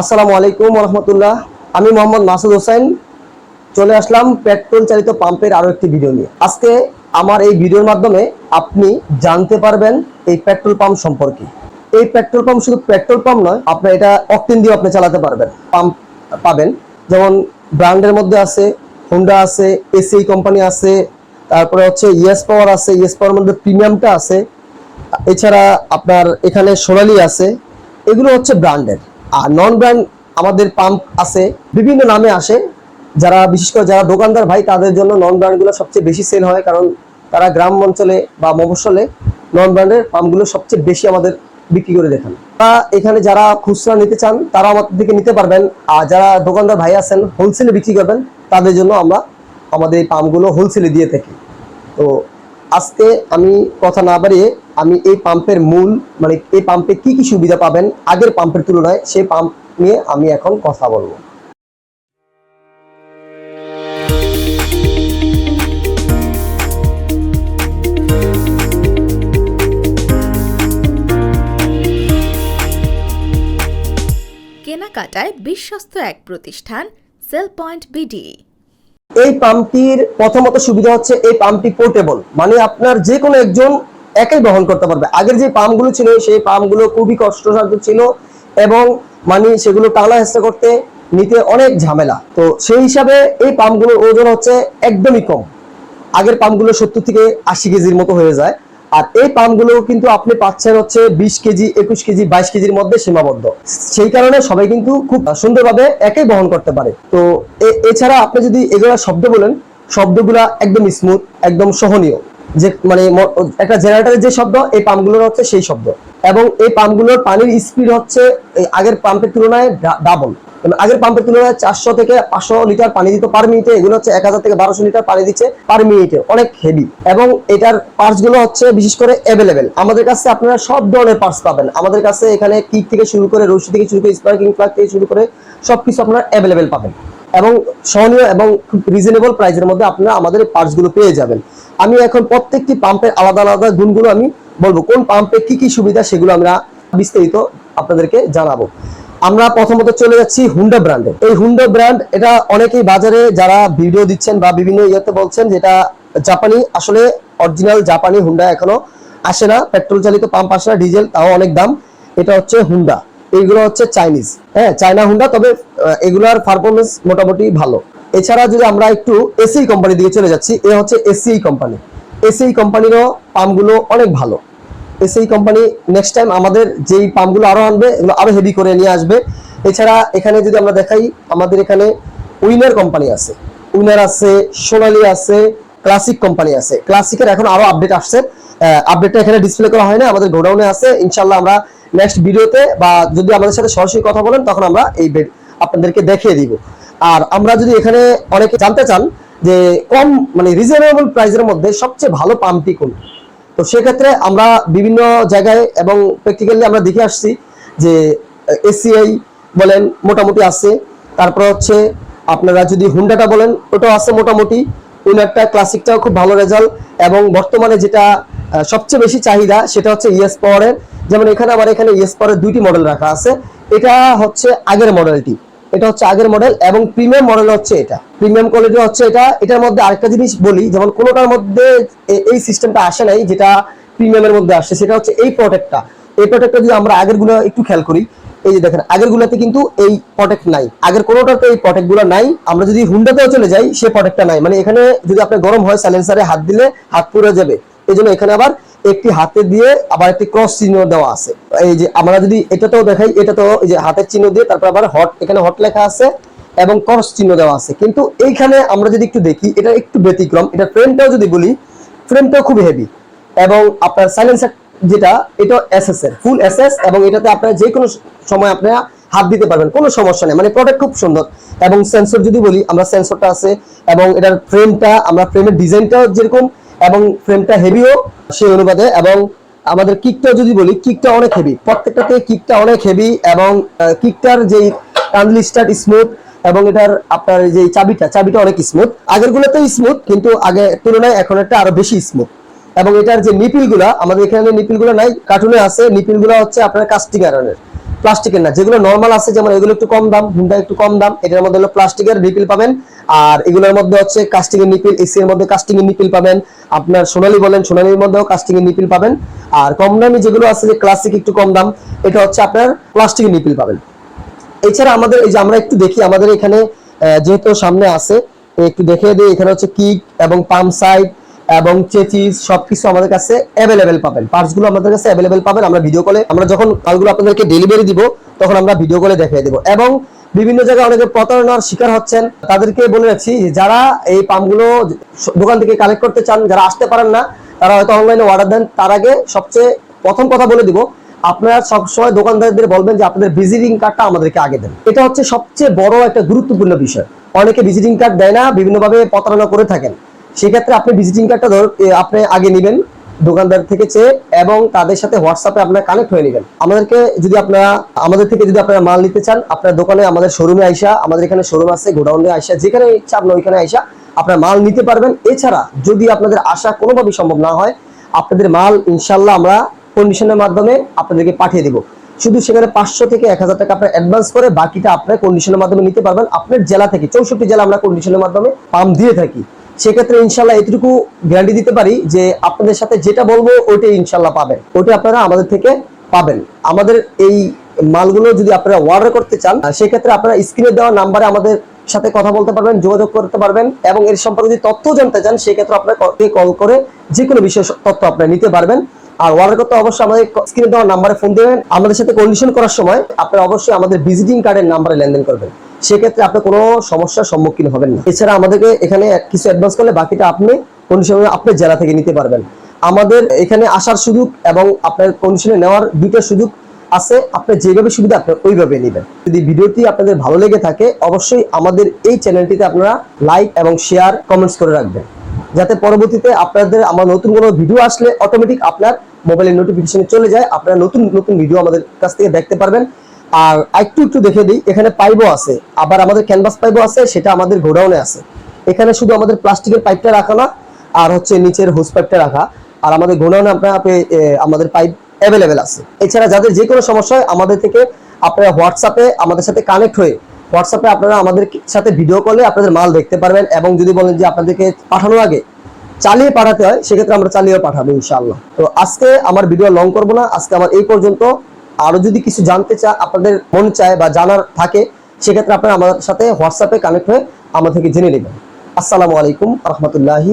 আসসালামু আলাইকুম রহমতুল্লাহ আমি মোহাম্মদ মাসুদ হোসেন। চলে আসলাম পেট্রোল চালিত পাম্পের আরও একটি ভিডিও নিয়ে। আজকে আমার এই ভিডিওর মাধ্যমে আপনি জানতে পারবেন এই পেট্রোল পাম্প সম্পর্কে। এই পেট্রোল পাম্প শুধু পেট্রোল পাম্প নয় আপনি এটা অকটেন দিয়ে আপনি চালাতে পারবেন। পাম্প পাবেন। যেমন ব্র্যান্ডের মধ্যে আছে হোন্ডা আছে এসি কোম্পানি আছে, তারপরে হচ্ছে ইয়েস পাওয়ার আছে ইয়েস পাওয়ার মধ্যে প্রিমিয়ামটা আছে। এছাড়া আপনার এখানে সোনালি আছে। এগুলো হচ্ছে ব্র্যান্ডের। আর নন ব্র্যান্ড আমাদের পাম্প আছে, বিভিন্ন নামে আসে। যারা, বিশেষ করে যারা দোকানদার ভাই, তাদের জন্য নন ব্র্যান্ডগুলো সবচেয়ে বেশি সেল হয়। কারণ তারা গ্রাম অঞ্চলে বা মফস্বলে নন ব্র্যান্ডের পাম্পগুলো সবচেয়ে বেশি আমাদের বিক্রি করে দেখান। তা এখানে যারা খুচরা নিতে চান তারা আমাদের থেকে নিতে পারবেন। আর যারা দোকানদার ভাই আছেন হোলসেলে বিক্রি করবেন, তাদের জন্য আমরা আমাদের এই পাম্পগুলো হোলসেলে দিয়ে থাকি। তো আজকে আমি কথা না বাড়িয়ে আমি এই পাম্পের মূল মানে এই পাম্পে কি কি সুবিধা পাবেন আগের পাম্পের তুলনায় সেই পাম্প নিয়ে আমি এখন কথা বলব। কেনাকাটায় বিশ্বস্ত এক প্রতিষ্ঠান সেল পয়েন্ট বিডি এই পাম্পটির প্রথমত সুবিধা হচ্ছে এই পাম্পটি পোর্টেবল। মানে আপনার যে কোনো একজন একাই বহন করতে পারবে। আগের যে পাম্পগুলো ছিল, সেই পাম্পগুলো খুবই কষ্টসাধ্য ছিল এবং মানে সেগুলো টালা হেসা করতে নিতে অনেক ঝামেলা। তো সেই হিসাবে এই পাম্পগুলোর ওজন হচ্ছে একদমই কম। আগের পাম্পগুলো সত্তর থেকে আশি কেজির মতো হয়ে যায়। আর এই পাম্পগুলো কিন্তু আপনি পাচ্ছেন হচ্ছে বিশ কেজি, একুশ কেজি, বাইশ কেজির মধ্যে সীমাবদ্ধ। সেই কারণে সবাই কিন্তু খুব সুন্দরভাবে একাই বহন করতে পারে। তো এছাড়া আপনি যদি এগুলা শব্দ বলেন, শব্দগুলা একদম স্মুথ একদম সহনীয়। যে মানে একটা জেনারেটরের যে শব্দ, এই পাম্পগুলোর হচ্ছে সেই শব্দ। এবং এই পাম্পগুলোর পানির স্পিড হচ্ছে আগের পাম্পের তুলনায় ডাবল আগের পাম্পের তুলনায় চারশো থেকে পাঁচশো লিটার পানি দিত পার মিনিটে এগুলো হচ্ছে এক হাজার থেকে বারোশো লিটার পানি দিচ্ছে পার মিনিটে অনেক হেভি এবং এটার পার্টসগুলো হচ্ছে বিশেষ করে অ্যাভেলেবেল আমাদের কাছে আপনারা সব ধরনের পার্টস পাবেন। আমাদের কাছে এখানে কিক থেকে শুরু করে, রশি থেকে শুরু করে স্পার্কিং প্লাগ থেকে শুরু করে সবকিছু আপনারা অ্যাভেলেবেল পাবেন। এবং সহনীয় এবং খুব রিজনেবল প্রাইসের মধ্যে আপনারা আমাদের পার্টসগুলো পেয়ে যাবেন। আমি এখন প্রত্যেকটি পাম্পের আলাদা আলাদা গুণগুলো আমি বলব। কোন পাম্পে কি কি সুবিধা সেগুলো আমরা বিস্তারিত আপনাদেরকে জানাব। আমরা প্রথমত চলে যাচ্ছি হুন্ডা ব্র্যান্ডে এই হুন্ডা ব্র্যান্ড এটা অনেকেই বাজারে যারা ভিডিও দিচ্ছেন বা বিভিন্ন ইয়েতে বলছেন যেটা জাপানি, আসলে অরিজিনাল জাপানি হুন্ডা এখনও আসে না পেট্রোল চালিত পাম্প আসে না ডিজেল তাও অনেক দাম। এটা হচ্ছে হুন্ডা এইগুলো হচ্ছে চাইনিজ হ্যাঁ চায়না হুন্ডা তবে এগুলার পারফরমেন্স মোটামুটি ভালো। এছাড়া যদি আমরা একটু এসি কোম্পানির দিকে চলে যাচ্ছি, এ হচ্ছে এসিআই কোম্পানি এসিআই কোম্পানিরও পাম্পগুলো অনেক ভালো। এসিআই কোম্পানি নেক্সট টাইম আমাদের যেই পাম্পগুলো আরও আনবে, এগুলো আরও হেভি করে নিয়ে আসবে। এছাড়া এখানে যদি আমরা দেখাই, আমাদের এখানে উইনার কোম্পানি আছে। উইনার আছে, সোনালি আছে ক্লাসিক কোম্পানি আছে। ক্লাসিকের এখন আরও আপডেট আসছে। আপডেটটা এখানে ডিসপ্লে করা হয় না, আমাদের গোডাউনে আছে। ইনশাল্লাহ আমরা নেক্সট ভিডিওতে বা যদি আমাদের সাথে সরাসরি কথা বলেন, তখন আমরা এই বেড আপনাদেরকে দেখিয়ে দিব। আর আমরা যদি এখানে অনেকে জানতে চান যে কম মানে রিজনেবল প্রাইসের মধ্যে সবচেয়ে ভালো পাম্পটি কোন তো সেক্ষেত্রে আমরা বিভিন্ন জায়গায় এবং প্র্যাকটিক্যালি আমরা দেখে আসছি যে এসিআই বলেন মোটামুটি আছে। তারপর হচ্ছে আপনারা যদি হুন্ডাটা বলেন, ওটাও আছে মোটামুটি। উইনারটা ক্লাসিকটাও খুব ভালো রেজাল্ট এবং বর্তমানে যেটা সবচেয়ে বেশি চাহিদা সেটা হচ্ছে ইএস পাওয়ারের যেমন এখানে আমার এখানে ইএস পাওয়ারের দুইটি মডেল রাখা আছে। এটা হচ্ছে আগের মডেলটি এটা হচ্ছে আগের মডেল এবং প্রিমিয়াম মডেল হচ্ছে এটা। প্রিমিয়াম কোয়ালিটি হচ্ছে এটা। এটার মধ্যে আরেকটা জিনিস বলি, যেমন কোনোটার মধ্যে এই সিস্টেমটা আসে নাই, যেটা প্রিমিয়ামের মধ্যে আসছে সেটা হচ্ছে এই প্রোটেক্টটা এই প্রোটেক্টটা যদি আমরা আগেরগুলো একটু খেয়াল করি, এই যে দেখেন আগের গুলাতে কিন্তু এই প্রোটেক্ট নাই। আগের কোনোটাতে এই প্রোটেক্টগুলো নাই। আমরা যদি হুন্ডাতেও চলে যাই, সে প্রোটেক্টটা নাই। মানে এখানে যদি আপনার গরম হয় সাইলেন্সারে হাত দিলে হাত পুড়ে যাবে। এই জন্য এখানে আবার একটি হাতে দিয়ে আবার একটি ক্রস চিহ্ন দেওয়া আছে। এই যে আমরা যদি এটাতেও দেখাই এটা তো এই যে হাতের চিহ্ন দিয়ে তারপর আবার হট এখানে হট লেখা আছে এবং ক্রস চিহ্ন দেওয়া আছে। কিন্তু এইখানে আমরা যদি একটু দেখি, এটা একটু ব্যতিক্রম, এটা ফ্রেমটাও যদি বলি ফ্রেমটাও খুব হেভি এবং আপনার সাইলেন্সার যেটা এটা এসএস এর ফুল এসএস এবং এটাতে আপনারা যে কোনো সময় আপনারা হাত দিতে পারবেন, কোনো সমস্যা নেই। মানে প্রোডাক্ট খুব সুন্দর এবং সেন্সর যদি বলি, আমরা সেন্সরটা আছে এবং এটার ফ্রেমটা আমরা ফ্রেমের ডিজাইনটাও যেরকম এবং ফ্রেমটা হেভিও সেই অনুপাতে এবং আমাদের কিকটা যদি বলি কিকটা অনেক হেভি প্রত্যেকটাতে কিকটা অনেক হেভি এবং কিকটার যেই কান্ডলি স্টার্ট স্মুথ এবং এটার আপনার যে চাবিটা চাবিটা অনেক স্মুথ আগের গুলোতে স্মুথ কিন্তু আগে তুলনায় এখন একটা আরও বেশি স্মুথ এবং এটার যে নিপিলগুলা আমাদের এখানে নিপিলগুলা নাই কার্টুনে আছে। নিপিলগুলা হচ্ছে আপনার কাস্টিং আয়রনের প্লাস্টিকের না। যেগুলো নর্মাল আছে, যেমন এগুলো একটু কম দাম হুন্ডা একটু কম দাম, এটার মধ্যে হলো প্লাস্টিকের রিপিল পাবেন। আর এগুলোর মধ্যে হচ্ছে কাস্টিং এর নিপিল এসি এর মধ্যে কাস্টিং এর নিপিল পাবেন। আপনার সোনালী বলেন, সোনালীর মধ্যেও কাস্টিং এর নিপিল পাবেন। আর কম দামি যেগুলো আছে যে ক্লাসিক একটু কম দাম, এটা হচ্ছে আপনার প্লাস্টিকের নিপিল পাবেন। এছাড়া আমাদের এই যে আমরা একটু দেখি, আমাদের এখানে যেহেতু সামনে আছে, একটু দেখে দিই, এখানে হচ্ছে কিক এবং পাম্প সাইড এবং চেচিস, সবকিছু আমাদের কাছে অ্যাভেলেবেল পাবেন। পার্টসগুলো আমাদের কাছে অ্যাভেলেবেল পাবেন। আমরা ভিডিও কলে আমরা যখন মালগুলো আপনাদেরকে ডেলিভারি দিব, তখন আমরা ভিডিও কলে দেখিয়ে দেব। এবং বিভিন্ন জায়গায় অনেকে প্রতারণার শিকার হচ্ছেন। তাদেরকে বলে রাখছি, যারা এই পাম্পগুলো দোকান থেকে কালেক্ট করতে চান, যারা আসতে পারেন না, তারা হয়তো অনলাইনে অর্ডার দেন। তার আগে সবচেয়ে প্রথম কথা বলে দিব, আপনারা সবসময় দোকানদারদের বলবেন যে আপনাদের ভিজিটিং কার্ডটা আমাদেরকে আগে দেন। এটা হচ্ছে সবচেয়ে বড় একটা গুরুত্বপূর্ণ বিষয়। অনেকে ভিজিটিং কার্ড দেয় না, বিভিন্নভাবে প্রতারণা করে থাকেন। সেক্ষেত্রে আপনি ভিজিটিং কার্ডটা ধর আপনি আগে নেবেন। দোকানদার থেকে চেয়ে এবং তাদের সাথে হোয়াটসঅ্যাপে আপনারা কানেক্ট হয়ে নেবেন। আমাদেরকে যদি আপনারা, আমাদের থেকে যদি আপনারা মাল নিতে চান, আপনার দোকানে, আমাদের শোরুমে আইসা, আমাদের এখানে শোরুম আছে, গোডাউনে আইসা, যেখানে ইচ্ছা আপনি ওইখানে আইসা আপনার মাল নিতে পারবেন। এছাড়া যদি আপনাদের আসা কোনোভাবেই সম্ভব না হয়, আপনাদের মাল ইনশাল্লাহ আমরা কন্ডিশনের মাধ্যমে আপনাদেরকে পাঠিয়ে দেবো। শুধু সেখানে পাঁচশো থেকে এক হাজার টাকা আপনার অ্যাডভান্স করে বাকিটা আপনার কন্ডিশনের মাধ্যমে নিতে পারবেন। আপনার জেলা থেকে, চৌষট্টি জেলা আমরা কন্ডিশনের মাধ্যমে পাম্প দিয়ে থাকি। সেক্ষেত্রে ইনশাল্লাহ এটুকু গ্যারান্টি দিতে পারি যে আপনাদের সাথে যেটা বলব ওইটাই ইনশাল্লাহ পাবেন। ওইটা আপনারা আমাদের থেকে পাবেন। আমাদের এই মালগুলো যদি আপনারা অর্ডার করতে চান সেক্ষেত্রে আপনারা স্ক্রিনে দেওয়া নাম্বারে আমাদের সাথে কথা বলতে পারবেন, যোগাযোগ করতে পারবেন এবং এর সম্পর্কে যদি তথ্য জানতে চান, সেক্ষেত্রে আপনার কল করে যে কোনো বিষয় তথ্য আপনারা নিতে পারবেন। আর অর্ডার করতে অবশ্যই আমাদের স্ক্রিনে দেওয়া নাম্বারে ফোন দেবেন। আমাদের সাথে কন্ডিশন করার সময় আপনারা অবশ্যই আমাদের ভিজিটিং কার্ডের নাম্বারে লেনদেন করবেন। সেক্ষেত্রে আপনি কোনো সমস্যার সম্মুখীন হবেন না। এছাড়া আমাদেরকে এখানে কিছু অ্যাডভান্স করলে বাকিটা আপনি কন্ডিশন আপনার জেলা থেকে নিতে পারবেন। আমাদের এখানে আসার সুযোগ এবং আপনার কন্ডিশনে নেওয়ার দুইটা সুযোগ আছে। আপনি যেভাবে সুবিধা আপনি ওইভাবে নেবেন। যদি ভিডিওটি আপনাদের ভালো লেগে থাকে, অবশ্যই আমাদের এই চ্যানেলটিতে আপনারা লাইক এবং শেয়ার কমেন্টস করে রাখবেন। যাতে পরবর্তীতে আপনাদের আমার নতুন কোনো ভিডিও আসলে অটোমেটিক আপনার মোবাইলের নোটিফিকেশনে চলে যায়। আপনারা নতুন নতুন ভিডিও আমাদের কাছ থেকে দেখতে পারবেন। আর একটু একটু দেখে দিই, এখানে পাইপও আছে, আবার আমাদের ক্যানভাস পাইপও আছে, সেটা আমাদের গোডাউনে আছে। এখানে শুধু আমাদের প্লাস্টিকের পাইপটা রাখা না, আর হচ্ছে নিচের হোস পাইপটা রাখা। আর আমাদের গোডাউনে আপনার আপনি- আমাদের পাইপ অ্যাভেলেবেল আছে। এছাড়া যাদের যে কোনো সমস্যা হয়, আমাদের থেকে আপনারা হোয়াটসঅ্যাপে আমাদের সাথে কানেক্ট হয়ে হোয়াটসঅ্যাপে আপনারা আমাদের সাথে ভিডিও কলে আপনাদের মাল দেখতে পারবেন এবং যদি বলেন যে আপনাদেরকে পাঠানোর আগে চালিয়ে পাঠাতে হয়, সেক্ষেত্রে আমরা চালিয়ে পাঠাবো ইনশাআল্লাহ। তো আজকে আমার ভিডিও লং করব না, আজকে আমার এই পর্যন্ত। আরও যদি কিছু জানতে চায় আপনাদের মন চায় বা জানার থাকে, সেক্ষেত্রে আপনারা আমাদের সাথে হোয়াটসঅ্যাপে কানেক্ট হয়ে আমাদেরকে জেনে নেবেন। আসসালামু আলাইকুম রহমতুল্লাহি